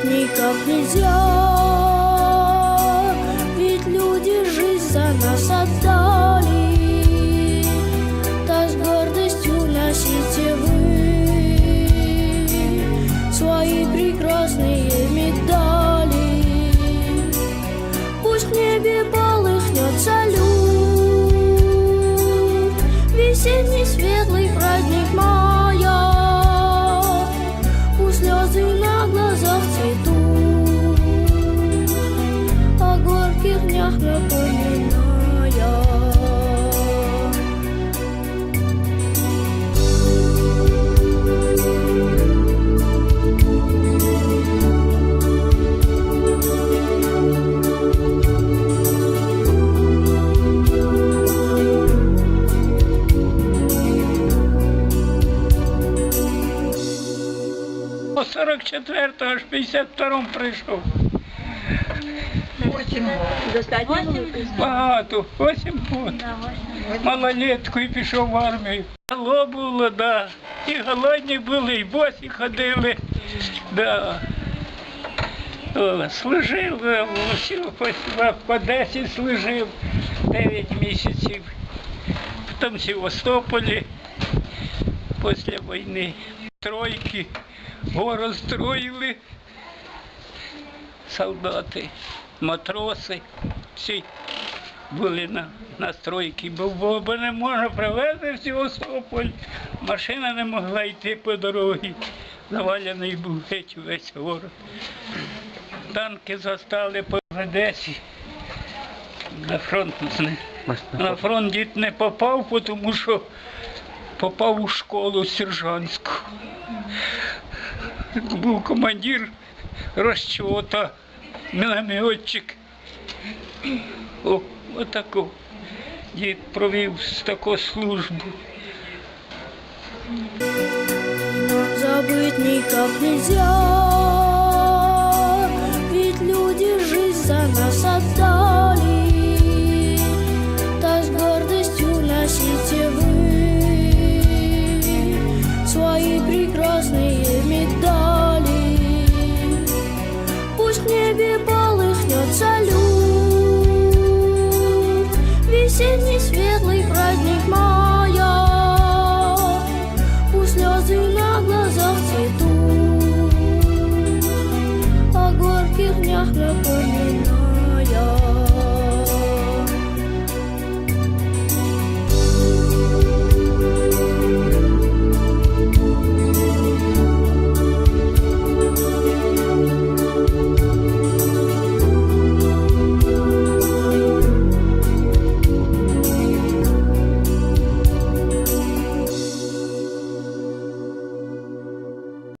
забыть никак нельзя. Ведь люди жизнь за нас отдали. Так с гордостью носите вы свои прекрасные медали. Пусть в небе полыхнет салют, весенний светлый 44-го, аж 52-му прийшов. 44 аж 52 прийшов. Багато, 8 років. Малолеткою пішов в армію. Гало було, да. І голодні були, і босі ходили. Да. О, служив, е, в по, в Одесі служив 9 місяців. Потім в Севастополі після війни. Тройки город строїли солдати, матроси, всі були на, на стройці, бо, бо, не можна привезти в Севастополь. Машина не могла йти по дорозі. Завалений був геть весь город. Танки застали по Одесі. На фронт не, на фронт дід не попав, тому що попав у школу сержантську. Був командир розчота, мінометчик. О, отако. Дід провів таку службу. забыть никак нельзя. світлих, родних мов.